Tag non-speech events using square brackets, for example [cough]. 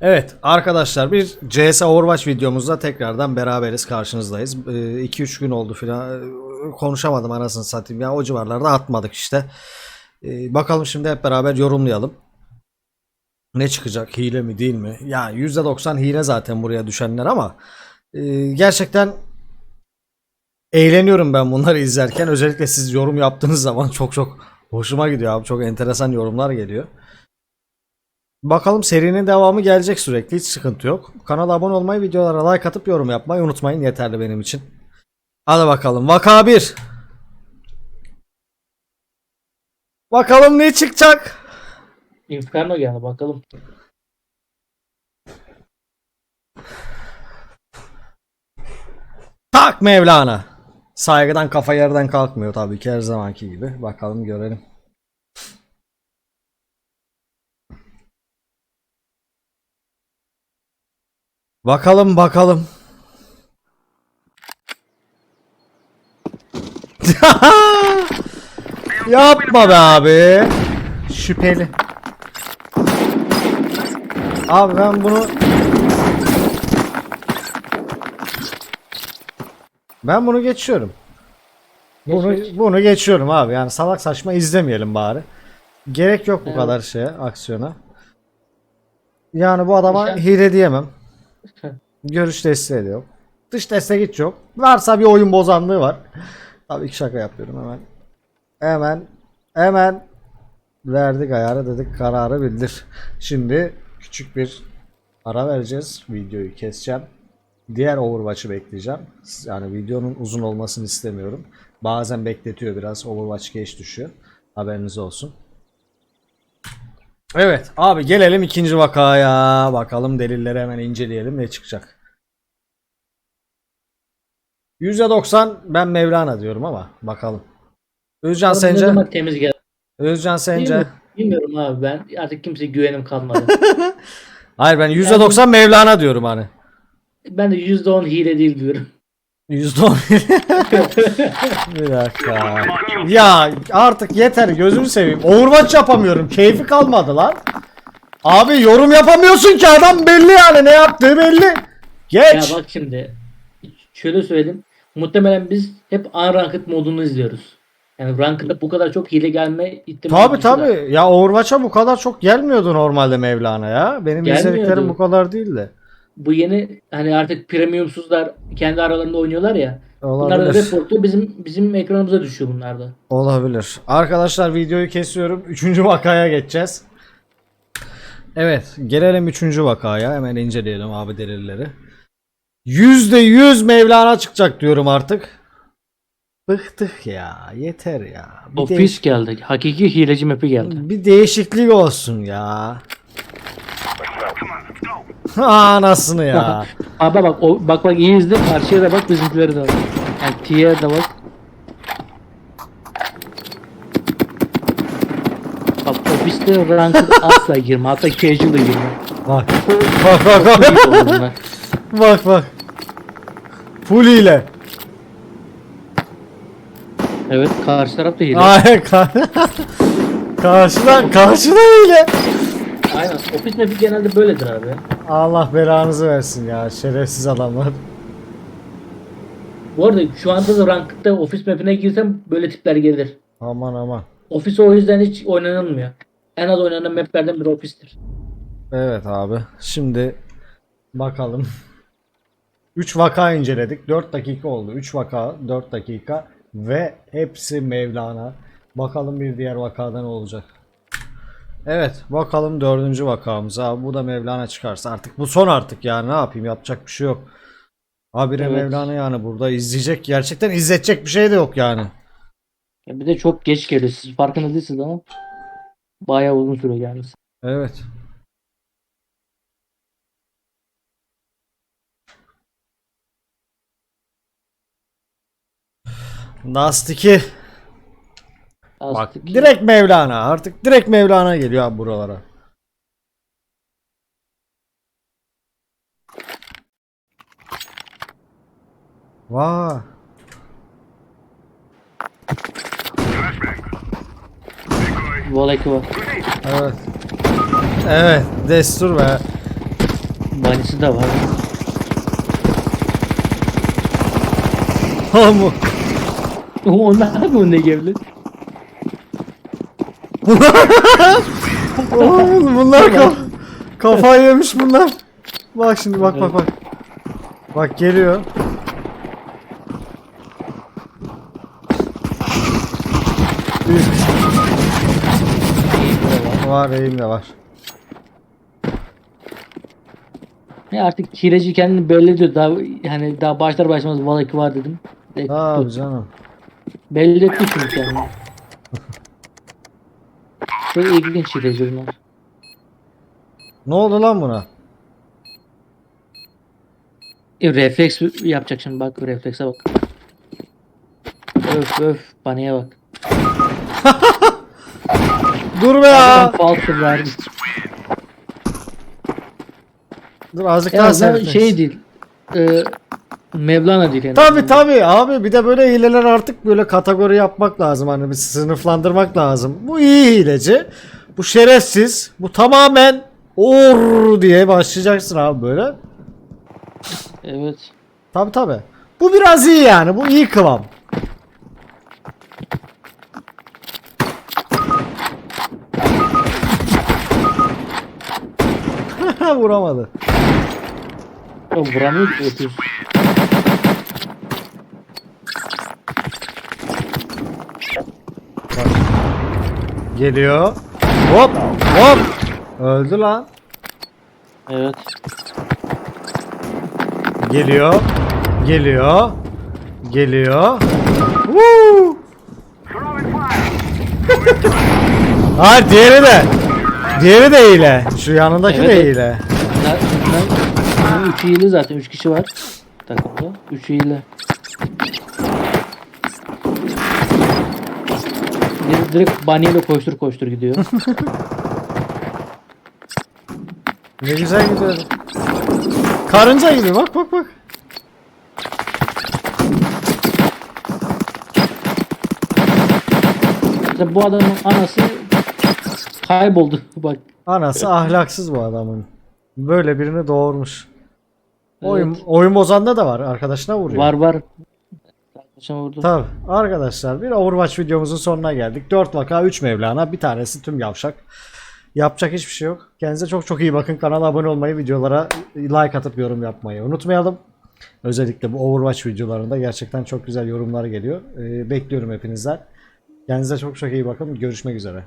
Evet arkadaşlar bir CS Overwatch videomuzda tekrardan beraberiz karşınızdayız. 2-3 gün oldu filan Ee, konuşamadım anasını satayım ya o civarlarda atmadık işte. Ee, bakalım şimdi hep beraber yorumlayalım. Ne çıkacak hile mi değil mi? Ya %90 hile zaten buraya düşenler ama e, gerçekten eğleniyorum ben bunları izlerken. Özellikle siz yorum yaptığınız zaman çok çok hoşuma gidiyor abi. Çok enteresan yorumlar geliyor. Bakalım serinin devamı gelecek sürekli hiç sıkıntı yok. Kanala abone olmayı, videolara like atıp yorum yapmayı unutmayın yeterli benim için. Hadi bakalım vaka 1. Bakalım ne çıkacak? Inferno geldi bakalım. Tak Mevlana. Saygıdan kafa yerden kalkmıyor tabii ki her zamanki gibi. Bakalım görelim. Bakalım bakalım. [laughs] Yapma be abi. Şüpheli. Abi ben bunu Ben bunu geçiyorum. Bunu, Geç, bunu geçiyorum abi. Yani salak saçma izlemeyelim bari. Gerek yok bu Evet. kadar şeye, aksiyona. Yani bu adama hile diyemem. [laughs] Görüş desteği de yok. Dış destek hiç yok. Varsa bir oyun bozanlığı var. Tabii ki şaka yapıyorum hemen. Hemen hemen verdik ayarı dedik kararı bildir. Şimdi küçük bir ara vereceğiz. Videoyu keseceğim. Diğer Overwatch'ı bekleyeceğim. Yani videonun uzun olmasını istemiyorum. Bazen bekletiyor biraz. Overwatch geç düşüyor. Haberiniz olsun. Evet abi gelelim ikinci vakaya. Bakalım delilleri hemen inceleyelim ne çıkacak. %90 ben Mevlana diyorum ama bakalım. Özcan Ne sence? zaman temiz geldi. Özcan sence? Bilmiyorum, bilmiyorum abi ben artık kimseye güvenim kalmadı. [laughs] Hayır ben %90 Mevlana diyorum hani. ben de %10 hile değil diyorum. %10 [laughs] Bir dakika. Ya artık yeter gözünü seveyim. Overwatch yapamıyorum. Keyfi kalmadı lan. Abi yorum yapamıyorsun ki adam belli yani ne yaptığı belli. Ya Geç. bak şimdi şöyle söyleyeyim. Muhtemelen biz hep unranked modunu izliyoruz. Yani ranked'da bu kadar çok hile gelme ihtimali Tabi düşük tabi. Ya Overwatch'a bu kadar çok gelmiyordu normalde Mevlana ya. Benim Gelmiyordu. izlediklerim bu kadar değildi. Bu yeni hani artık premiumsuzlar kendi aralarında oynuyorlar ya. Bunlar da Olabilir. reportluyor bizim bizim ekranımıza düşüyor bunlar da. Olabilir. Arkadaşlar videoyu kesiyorum. Üçüncü vakaya geçeceğiz. Evet. Gelelim üçüncü vakaya. Hemen inceleyelim abi delilleri. Yüzde yüz Mevlana çıkacak diyorum artık. Bıktık ya. Yeter ya. Bir, Ofis değiş- geldi. Hakiki hileci map'i geldi. bir değişiklik olsun ya. [laughs] Anasını ya. Abi bak o, bak bak iyi izle karşıya da bak bizimkileri de bak. Yani T'ye de bak. Bak ofiste ranked [laughs] asla girme hatta casual'a girme. bak. Bak bak bak. Bak bak. Full ile. Evet karşı taraf da hile. Ay [laughs] ka- karşıdan karşıda ile. Aynen ofis map'i genelde böyledir abi. Allah belanızı versin ya şerefsiz adamlar. Bu arada şu anda da ranked'da ofis map'ine girsem böyle tipler gelir. Aman aman. Ofis o yüzden hiç oynanılmıyor. En az oynanan map'lerden biri ofistir. Evet abi. Şimdi bakalım. 3 vaka inceledik. 4 dakika oldu. 3 vaka 4 dakika ve hepsi Mevlana. Bakalım bir diğer vakada ne olacak. Evet bakalım dördüncü vakamız abi bu da Mevlana çıkarsa artık bu son artık yani ne yapayım yapacak bir şey yok. Habire Evet. Mevlana yani burada izleyecek gerçekten izletecek bir şey de yok yani. Ya bir de çok geç geliyor. Siz farkında değilsiniz ama bayağı uzun süre gelmesi. Evet. Dust 2. Bak direkt Mevlana artık direkt Mevlana geliyor abi buralara. Vay. Voleki var. Evet. Evet, destur be. Vanisi de var. Ha bu. Onlar [laughs] mı o ne gevli? [laughs] Oğlum bunlar kaf kafayı yemiş bunlar. Bak şimdi bak bak bak. Bak geliyor. Var eğim de var. Ya artık kireci kendini belli ediyor. Daha yani daha başlar başlamaz Valaki var dedim. Tuttu. canım. Belli etti çünkü kendini. Çok ilginç bunlar. Ne oldu lan buna? E, refleks yapacak şimdi bak reflekse bak. Öf öf paniğe bak. [laughs] Dur be ya. Falter verdi. Dur azıcık daha azından seyretmek şey değil. E, Mevlana yani. Tabi tabi abi bir de böyle hileler artık böyle kategori yapmak lazım hani bir sınıflandırmak lazım. Bu iyi hileci. Bu şerefsiz. Bu tamamen or diye başlayacaksın abi böyle. Evet. Tabi tabi. Bu biraz iyi yani. Bu iyi kıvam. [laughs] Vuramadı. O vuramıyor ki Geliyor. Hop hop. Öldü lan. Evet. Geliyor. Geliyor. Geliyor. Woo! Hayır diğeri de. Diğeri de hile. Şu yanındaki Evet, de evet. hile. Bunlar, bunlar, bunun üç iyili zaten. Üç kişi var. Takımda. Üç iyili. Direkt baniyle koştur koştur gidiyor. [laughs] Ne güzel gidiyor. Karınca gibi bak bak bak. Mesela bu adamın anası kayboldu. [laughs] Bak. Anası ahlaksız bu adamın. Böyle birini doğurmuş. Oyun, Evet. oyun bozanda da var. Arkadaşına vuruyor. Var var. Arkadaşım vurdu. Tabii. Arkadaşlar bir Overwatch videomuzun sonuna geldik. 4 vaka 3 Mevlana. Bir tanesi tüm yavşak. Yapacak hiçbir şey yok. Kendinize çok çok iyi bakın. Kanala abone olmayı, videolara like atıp yorum yapmayı unutmayalım. Özellikle bu Overwatch videolarında gerçekten çok güzel yorumlar geliyor. Ee, bekliyorum hepinizden. Kendinize çok çok iyi bakın. Görüşmek üzere.